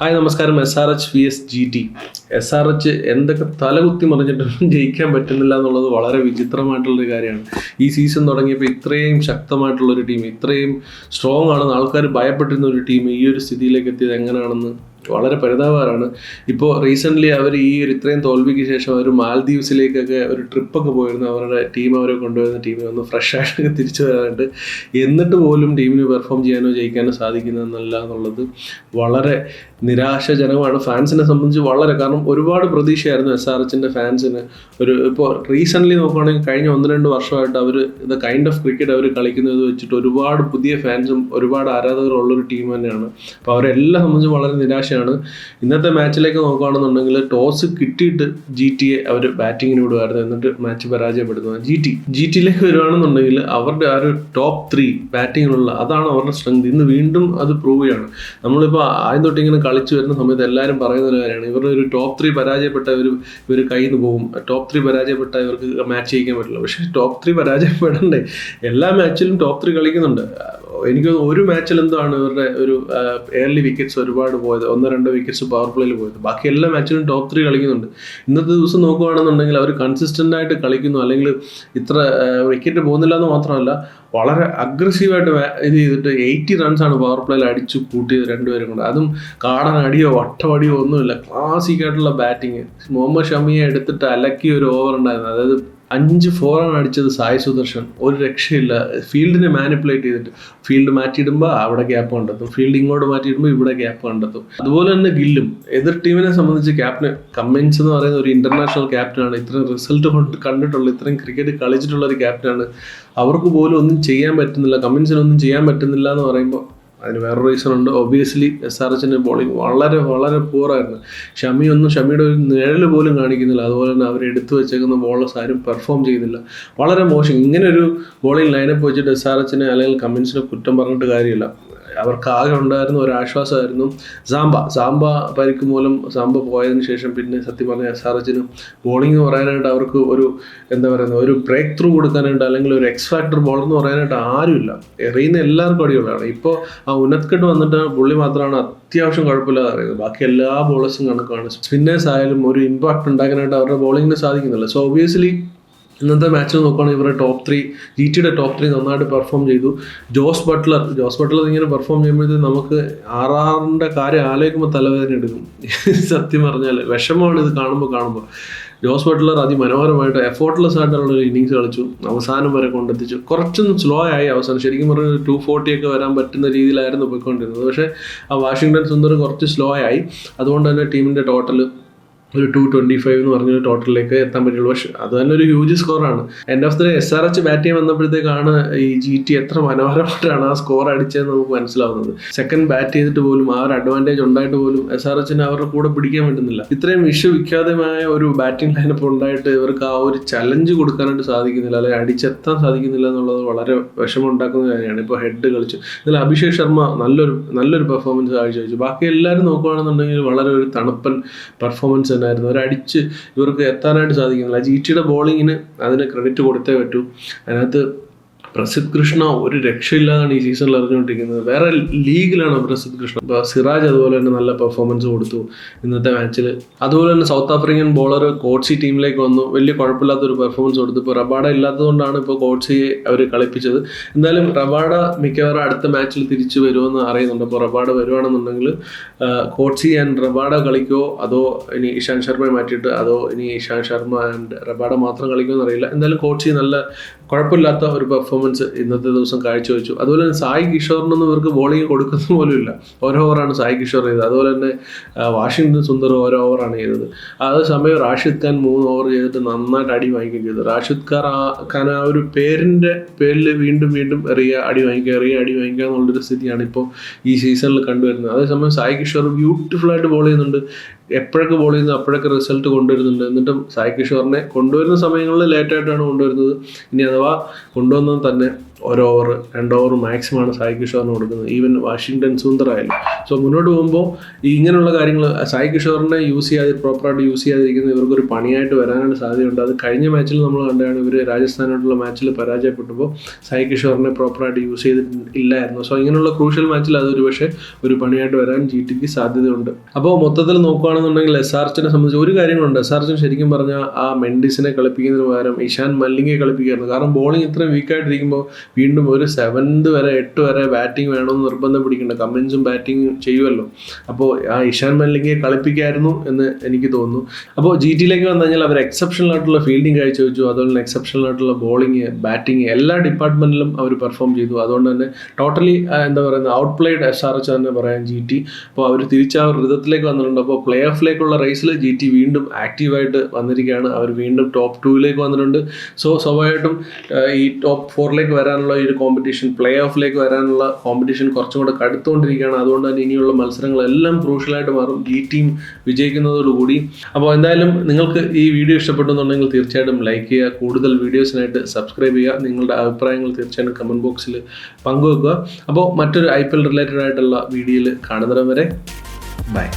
Hi നമസ്കാരം. S R H V S G T S R H എന്തൊക്കെ തലകുത്തി മറിഞ്ഞിട്ടും ജയിക്കാൻ പറ്റുന്നില്ല എന്നുള്ളത് വളരെ വിചിത്രമായിട്ടുള്ളൊരു കാര്യമാണ്. ഈ സീസൺ തുടങ്ങിയപ്പോൾ ഇത്രയും ശക്തമായിട്ടുള്ളൊരു ടീം ഇത്രയും സ്ട്രോങ് ആണെന്ന് ആൾക്കാർ ഭയപ്പെട്ടിരുന്ന ഒരു ടീം ഈ ഒരു സ്ഥിതിയിലേക്ക് എത്തിയത് എങ്ങനെയാണെന്ന് വളരെ പരിതാപകരമാണ്. ഇപ്പോൾ റീസെന്റ്ലി അവർ ഈ ഒരു ഇത്രയും തോൽവിക്ക് ശേഷം അവർ മാൽദ്വീപ്സിലേക്കൊക്കെ ഒരു ട്രിപ്പൊക്കെ പോയിരുന്നു. അവരുടെ ടീം അവരെ കൊണ്ടുവരുന്ന ടീമിൽ ഒന്ന് ഫ്രഷ് ആയിട്ടൊക്കെ തിരിച്ചു വരാനായിട്ട്. എന്നിട്ട് പോലും ടീമിന് പെർഫോം ചെയ്യാനോ ജയിക്കാനോ സാധിക്കുന്നതെന്നല്ല എന്നുള്ളത് വളരെ നിരാശജനകമാണ്. ഫാൻസിനെ സംബന്ധിച്ച് വളരെ. കാരണം ഒരുപാട് പ്രതീക്ഷയായിരുന്നു എസ് ആർ എച്ചിന്റെ ഫാൻസിന് ഒരു ഇപ്പോൾ റീസെന്റ്ലി നോക്കുകയാണെങ്കിൽ കഴിഞ്ഞ ഒന്ന് രണ്ട് വർഷമായിട്ട് അവർ ദ കൈൻഡ് ഓഫ് ക്രിക്കറ്റ് അവർ കളിക്കുന്നത് വെച്ചിട്ട് ഒരുപാട് പുതിയ ഫാൻസും ഒരുപാട് ആരാധകരും ഉള്ളൊരു ടീം തന്നെയാണ്. അപ്പോൾ അവരെല്ലാം സംബന്ധിച്ച് വളരെ നിരാശയാണ് ഇന്നത്തെ മാച്ചിലേക്ക് നോക്കുകയാണെന്നുണ്ടെങ്കിൽ ടോസ് കിട്ടിയിട്ട് ജി ടി എ അവർ ബാറ്റിങ്ങിന് വിടുമായിരുന്നു എന്നിട്ട് മാച്ച് പരാജയപ്പെടുന്നു. ജി ടി ജി ടിയിലേക്ക് വരുവാണെന്നുണ്ടെങ്കിൽ അവരുടെ ആ ഒരു ടോപ്പ് ത്രീ ബാറ്റിങ്ങിനുള്ള അതാണ് അവരുടെ സ്ട്രെങ്ത് ഇന്ന് വീണ്ടും അത് പ്രൂവ് ചെയ്യാണ്. നമ്മളിപ്പോൾ ആദ്യം തൊട്ട് ഇങ്ങനെ കളിച്ചു വരുന്ന സമയത്ത് എല്ലാവരും പറയുന്ന ഒരു കാര്യമാണ്. ഇവരുടെ ഒരു ടോപ്പ് ത്രീ പരാജയപ്പെട്ട ഒരു ഇവർ കയ്യിൽ നിന്ന് പോകും. ടോപ്പ് ത്രീ പരാജയപ്പെട്ട ഇവർക്ക് മാച്ച് ജയിക്കാൻ പറ്റില്ല. പക്ഷേ ടോപ്പ് ത്രീ പരാജയപ്പെടണ്ടേ? എല്ലാ മാച്ചിലും ടോപ്പ് ത്രീ കളിക്കുന്നുണ്ട്. എനിക്ക് ഒരു മാച്ചിൽ എന്താണ് ഇവരുടെ ഒരു എയർലി വിക്കറ്റ്സ് ഒരുപാട് പോയത്. ഒന്നോ രണ്ടോ വിക്കറ്റ്സ് പവർ പ്ലേയിൽ പോയത്. ബാക്കി എല്ലാ മാച്ചിലും ടോപ്പ് ത്രീ കളിക്കുന്നുണ്ട്. ഇന്നത്തെ ദിവസം നോക്കുകയാണെന്നുണ്ടെങ്കിൽ അവർ കൺസിസ്റ്റന്റ് ആയിട്ട് കളിക്കുന്നു. അല്ലെങ്കിൽ ഇത്ര വിക്കറ്റ് പോകുന്നില്ല എന്ന് മാത്രമല്ല വളരെ അഗ്രസീവായിട്ട് ഇത് ചെയ്തിട്ട് എയ്റ്റി റൺസാണ് പവർ പ്ലേയിൽ അടിച്ചു കൂട്ടിയത് രണ്ടുപേരും കൊണ്ട് അതും കാടൻ അടിയോ വട്ടമടിയോ ഒന്നുമില്ല. ക്ലാസിക്കായിട്ടുള്ള ബാറ്റിങ് മുഹമ്മദ് ഷമിയെ എടുത്തിട്ട് അലക്കിയ ഒരു ഓവർ ഉണ്ടായിരുന്നു. അതായത് അഞ്ച് ഫോറാണ് അടിച്ചത് സായി സുദർശൻ. ഒരു രക്ഷയില്ല. ഫീൽഡിനെ മാനിപ്പുലേറ്റ് ചെയ്തിട്ട്. ഫീൽഡ് മാറ്റിയിടുമ്പോൾ അവിടെ ഗ്യാപ്പ് കണ്ടെത്തും. ഫീൽഡ് ഇങ്ങോട്ട് മാറ്റിയിടുമ്പോൾ ഇവിടെ ഗ്യാപ്പ് കണ്ടെത്തും. അതുപോലെ തന്നെ ഗില്ലും. എതിർ ടീമിനെ സംബന്ധിച്ച് ക്യാപ്റ്റൻ കമ്മിൻസ് എന്ന് പറയുന്ന ഒരു ഇന്റർനാഷണൽ ക്യാപ്റ്റനാണ് ഇത്രയും റിസൾട്ട് കൊണ്ട് കണ്ടിട്ടുള്ള ഇത്രയും ക്രിക്കറ്റ് കളിച്ചിട്ടുള്ള ഒരു ക്യാപ്റ്റനാണ് അവർക്ക് പോലും ഒന്നും ചെയ്യാൻ പറ്റുന്നില്ല. കമ്മിൻസിനൊന്നും ചെയ്യാൻ പറ്റുന്നില്ല എന്ന് പറയുമ്പോൾ അതിന് വേറൊരു റീസൺ ഉണ്ട്. ഒബിയസ്ലി എസ് ആർ എച്ചിന്റെ ബോളിംഗ് വളരെ വളരെ പൂറായിരുന്നു ഷമി ഒന്നും ഷമിയുടെ ഒരു നിഴൽ പോലും കാണിക്കുന്നില്ല. അതുപോലെ തന്നെ അവർ എടുത്തു വെച്ചേക്കുന്ന ബോളേഴ്സ് ആരും പെർഫോം ചെയ്യുന്നില്ല വളരെ മോശം. ഇങ്ങനെ ഒരു ബോളിംഗ് ലൈനപ്പ് വെച്ചിട്ട് എസ് ആർ എച്ചിനെ അല്ലെങ്കിൽ കമ്മിൻസിനെ കുറ്റം പറഞ്ഞിട്ട് കാര്യമില്ല. അവർക്ക് ആകെ ഉണ്ടായിരുന്ന ഒരു ആശ്വാസമായിരുന്നു സാംബ. സാംബ പരിക്ക് മൂലം സാംബ പോയതിനു ശേഷം പിന്നെ സത്യം പറഞ്ഞ എസ് ആർ എച്ചിന് ബോളിംഗ് പറയാനായിട്ട് അവർക്ക് ഒരു എന്താ പറയുന്നത് ഒരു ബ്രേക്ക് ത്രൂ കൊടുക്കാനായിട്ട് അല്ലെങ്കിൽ ഒരു എക്സ് ഫാക്ടർ ബോളർ എന്ന് പറയാനായിട്ട് ആരുമില്ല. എറിയുന്ന എല്ലാവർക്കും അടിയുള്ളതാണ്. ഇപ്പോൾ ആ ഉന്നത്കെട്ട് വന്നിട്ട് പുള്ളി മാത്രമാണ് അത്യാവശ്യം കുഴപ്പമില്ലാതെ അറിയുന്നത് ബാക്കി എല്ലാ ബോളേഴ്സും കണക്കാണ്. സ്പിന്നേഴ്സ് ആയാലും ഒരു ഇമ്പാക്ട് ഉണ്ടാക്കാനായിട്ട് അവരുടെ ബോളിങ്ങിന് സാധിക്കുന്നില്ല. സോ ഒബിയസ്ലി ഇന്നത്തെ മാച്ച് നോക്കുകയാണെങ്കിൽ ഇവരുടെ ടോപ്പ് ത്രീ ജി ടിയുടെ ടോപ്പ് ത്രീ നന്നായിട്ട് പെർഫോം ചെയ്തു. ജോസ് ബട്ട്ലർ ജോസ് ബട്ട്ലർ ഇങ്ങനെ പെർഫോം ചെയ്യുമ്പോഴത്തേക്ക് നമുക്ക് ആറാറിന്റെ കാര്യം ആലോചിക്കുമ്പോൾ തലവേദന എടുക്കും. സത്യം പറഞ്ഞാൽ വിഷമമാണ് ഇത് കാണുമ്പോൾ കാണുമ്പോൾ. ജോസ് ബട്ട്ലർ അതിമനോഹരമായിട്ട് എഫോർട്ട്ലെസ് ആയിട്ടുള്ള ഒരു ഇന്നിങ്സ് കളിച്ചു. അവസാനം വരെ കൊണ്ടെത്തിച്ചു. കുറച്ചൊന്നും സ്ലോ ആയി അവസാനം. ശരിക്കും പറഞ്ഞാൽ ടു ഫോർട്ടിയൊക്കെ വരാൻ പറ്റുന്ന രീതിയിലായിരുന്നു പോയിക്കൊണ്ടിരുന്നത്. പക്ഷേ ആ വാഷിങ്ടൺ സുന്ദർ കുറച്ച് സ്ലോ ആയി. അതുകൊണ്ട് തന്നെ ടീമിന്റെ ടോട്ടൽ ഒരു ടു ട്വന്റി ഫൈവ് എന്ന് പറഞ്ഞ ടോട്ടലിലേക്ക് എത്താൻ പറ്റുള്ളൂ. പക്ഷെ അത് തന്നെ ഒരു huge സ്കോറാണ് end of the S R H bat ചെയ്യാൻ വന്നപ്പോഴത്തേക്കാണ് ഈ ജി ടി എത്ര മനോഹരമായിട്ടാണ് ആ സ്കോർ അടിച്ചതെന്ന് നമുക്ക് മനസ്സിലാവുന്നത്. സെക്കൻഡ് ബാറ്റ് ചെയ്തിട്ട് പോലും ആ ഒരു അഡ്വാന്റേജ് ഉണ്ടായിട്ട് പോലും എസ് ആർ എച്ചിന് അവരുടെ കൂടെ പിടിക്കാൻ പറ്റുന്നില്ല. ഇത്രയും വിഷു വിഖ്യാതമായ ഒരു ബാറ്റിംഗ് ലൈനപ്പ് ഉണ്ടായിട്ട് ഇവർക്ക് ആ ഒരു ചലഞ്ച് കൊടുക്കാനായിട്ട് സാധിക്കുന്നില്ല അല്ലെങ്കിൽ അടിച്ചെത്താൻ സാധിക്കുന്നില്ല എന്നുള്ളത് വളരെ വിഷമം ഉണ്ടാക്കുന്ന കാര്യമാണ്. ഇപ്പോൾ ഹെഡ് കളിച്ചു. ഇതിൽ അഭിഷേക് ശർമ്മ നല്ലൊരു നല്ലൊരു പെർഫോമൻസ് കാഴ്ചവെച്ചു. ബാക്കി എല്ലാവരും നോക്കുകയാണെന്നുണ്ടെങ്കിൽ വളരെ ഒരു തണുപ്പൻ പെർഫോമൻസ് തന്നെയായിരുന്നു അവരടിച്ച് ഇവർക്ക് എത്താനായിട്ട് സാധിക്കുന്നില്ല. ജി ടിയുടെ ബോളിങ്ങിന് അതിന് ക്രെഡിറ്റ് കൊടുത്തേ പറ്റൂ. അതിനകത്ത് പ്രസിദ്ധ് കൃഷ്ണ ഒരു രക്ഷയില്ലാതാണ് ഈ സീസണിൽ അറിഞ്ഞുകൊണ്ടിരിക്കുന്നത്. വേറെ ലീഗിലാണ് പ്രസിദ്ധ് കൃഷ്ണ. സിറാജ് അതുപോലെ തന്നെ നല്ല പെർഫോമൻസ് കൊടുത്തു ഇന്നത്തെ മാച്ചിൽ അതുപോലെ തന്നെ സൗത്ത് ആഫ്രിക്കൻ ബോളർ കോട്സി ടീമിലേക്ക് വന്നു. വലിയ കുഴപ്പമില്ലാത്ത ഒരു പെർഫോമൻസ് കൊടുത്തു. ഇപ്പോൾ റബാഡ ഇല്ലാത്തതുകൊണ്ടാണ് ഇപ്പോൾ കോട്സിയെ അവർ കളിപ്പിച്ചത്. എന്തായാലും റബാഡ മിക്കവാറും അടുത്ത മാച്ചിൽ തിരിച്ചു വരുമെന്ന് അറിയുന്നുണ്ട്. അപ്പോൾ റബാഡ വരുവാണെന്നുണ്ടെങ്കിൽ കോട്സി ആൻഡ് റബാഡ കളിക്കോ അതോ ഇനി ഇഷാന്ത് ശർമ്മയെ മാറ്റിയിട്ട് അതോ ഇനി ഇഷാന്ത് ശർമ്മ ആൻഡ് റബാഡ മാത്രം കളിക്കുമോ എന്നറിയില്ല. എന്തായാലും കോട്സി നല്ല കുഴപ്പമില്ലാത്ത ഒരു പെർഫോമൻസ് ഇന്നത്തെ ദിവസം കാഴ്ചവെച്ചു. അതുപോലെ തന്നെ സായി കിഷോറിനൊന്നും ഇവർക്ക് ബോളിംഗ് കൊടുക്കുന്ന പോലും ഇല്ല ഓരോ ഓവറാണ് സായി കിഷോർ ചെയ്തത്. അതുപോലെ തന്നെ വാഷിങ്ടൺ സുന്ദർ ഓരോ ഓവറാണ് ചെയ്തത്. അതേ സമയം റാഷിദ് ഖാൻ മൂന്ന് ഓവർ ചെയ്തിട്ട് നന്നായിട്ട് അടി വാങ്ങിക്കുകയും ചെയ്തു. റാഷിദ് ഖാൻ ആ ഖാൻ ആ ഒരു പേരിന്റെ പേരിൽ വീണ്ടും വീണ്ടും എറിയ അടി വാങ്ങിക്കുക എറിയ അടി വാങ്ങിക്കുക എന്നുള്ളൊരു സ്ഥിതിയാണ് ഇപ്പോൾ ഈ സീസണിൽ കണ്ടുവരുന്നത്. അതേസമയം സായി കിഷോർ ബ്യൂട്ടിഫുൾ ആയിട്ട് ബോൾ ചെയ്യുന്നുണ്ട്. എപ്പോഴൊക്കെ ബോൾ ചെയ്യുന്നു അപ്പോഴൊക്കെ റിസൾട്ട് കൊണ്ടുവരുന്നുണ്ട്. എന്നിട്ടും സായി കിഷോറിനെ കൊണ്ടുവരുന്ന സമയങ്ങളിൽ ലേറ്റായിട്ടാണ് കൊണ്ടുവരുന്നത്. ഇനി അഥവാ കൊണ്ടുവന്നത് തന്നെ ഒരു ഓവർ രണ്ട് ഓവർ മാക്സിമമാണ് സായി കിഷോറിന് കൊടുക്കുന്നത്. ഈവൻ വാഷിങ്ടൺ സുന്ദർ ആയാലും സോ മുന്നോട്ട് പോകുമ്പോൾ ഈ ഇങ്ങനെയുള്ള കാര്യങ്ങൾ സായി കിഷോറിനെ യൂസ് ചെയ്യാതെ പ്രോപ്പറായിട്ട് യൂസ് ചെയ്യാതിരിക്കുന്ന ഇവർക്കൊരു പണിയായിട്ട് വരാനാണ് സാധ്യതയുണ്ട്. അത് കഴിഞ്ഞ മാച്ചിൽ നമ്മൾ കണ്ടാണ് ഇവർ രാജസ്ഥാനായിട്ടുള്ള മാച്ചിൽ പരാജയപ്പെട്ടപ്പോൾ സായി കിഷോറിനെ പ്രോപ്പറായിട്ട് യൂസ് ചെയ്തിട്ടില്ലായിരുന്നു. സോ ഇങ്ങനെയുള്ള ക്രൂഷ്യൽ മാച്ചിൽ അതൊരു പക്ഷേ ഒരു പണിയായിട്ട് വരാൻ ജി ടിക്ക് സാധ്യതയുണ്ട്. അപ്പോൾ മൊത്തത്തിൽ നോക്കുകയാണെന്നുണ്ടെങ്കിൽ എസ് ആർച്ചിനെ സംബന്ധിച്ച് ഒരു കാര്യങ്ങളുണ്ട്. എസ് ആർച്ചിന് ശരിക്കും പറഞ്ഞാൽ ആ മെൻഡിസിനെ കളിപ്പിക്കുന്നതിന് പകരം ഇഷാൻ മല്ലിങ്ങെ കളിപ്പിക്കുകയായിരുന്നു. കാരണം ബോളിംഗ് ഇത്രയും വീക്കായിട്ടിരിക്കുമ്പോൾ വീണ്ടും ഒരു സെവൻത് വരെ എട്ട് വരെ ബാറ്റിംഗ് വേണമെന്ന് നിർബന്ധം പിടിക്കേണ്ട. കമ്മിൻസും ബാറ്റിംഗ് ചെയ്യുമല്ലോ അപ്പോൾ ആ ഇഷാൻ മല്ലിങ്ങെ കളിപ്പിക്കായിരുന്നു എന്ന് എനിക്ക് തോന്നുന്നു. അപ്പോൾ ജി ടിയിലേക്ക് വന്നു കഴിഞ്ഞാൽ അവർ എക്സെപ്ഷണൽ ആയിട്ടുള്ള ഫീൽഡിംഗ് കാഴ്ചവെച്ചു. അതുപോലെ തന്നെ എക്സെപ്ഷണൽ ആയിട്ടുള്ള ബോളിംഗ് ബാറ്റിംഗ് എല്ലാ ഡിപ്പാർട്ട്മെന്റിലും അവർ പെർഫോം ചെയ്തു. അതുകൊണ്ട് തന്നെ ടോട്ടലി എന്താ പറയുന്നത് out played S R H തന്നെ പറയാം ജി ടി അപ്പോൾ അവർ തിരിച്ച് ആ ഋതത്തിലേക്ക് വന്നിട്ടുണ്ട്. അപ്പോൾ പ്ലേ ഓഫിലേക്കുള്ള റേസിൽ ജി ടി വീണ്ടും ആക്റ്റീവായിട്ട് വന്നിരിക്കുകയാണ്. അവർ വീണ്ടും ടോപ്പ് ടൂവിലേക്ക് വന്നിട്ടുണ്ട്. സോ സ്വാഭാവികമായിട്ടും ഈ ടോപ്പ് ഫോറിലേക്ക് വരാനുള്ള ഒരു കോമ്പറ്റീഷൻ പ്ലേ ഓഫിലേക്ക് വരാനുള്ള കോമ്പറ്റീഷൻ കുറച്ചും കൂടെ കടുത്തുകൊണ്ടിരിക്കുകയാണ്. അതുകൊണ്ട് തന്നെ ഇനിയുള്ള മത്സരങ്ങളെല്ലാം ക്രൂഷ്യലായിട്ട് മാറും. ഈ ടീം വിജയിക്കുന്നതോടുകൂടി. അപ്പോൾ എന്തായാലും നിങ്ങൾക്ക് ഈ വീഡിയോ ഇഷ്ടപ്പെട്ടെന്നുണ്ടെങ്കിൽ തീർച്ചയായിട്ടും ലൈക്ക് ചെയ്യുക. കൂടുതൽ വീഡിയോസിനായിട്ട് സബ്സ്ക്രൈബ് ചെയ്യുക. നിങ്ങളുടെ അഭിപ്രായങ്ങൾ തീർച്ചയായിട്ടും കമന്റ് ബോക്സിൽ പങ്കുവെക്കുക. അപ്പോൾ മറ്റൊരു ഐ പി എൽ റിലേറ്റഡ് ആയിട്ടുള്ള വീഡിയോയിൽ കാണുന്നവരെ ബൈ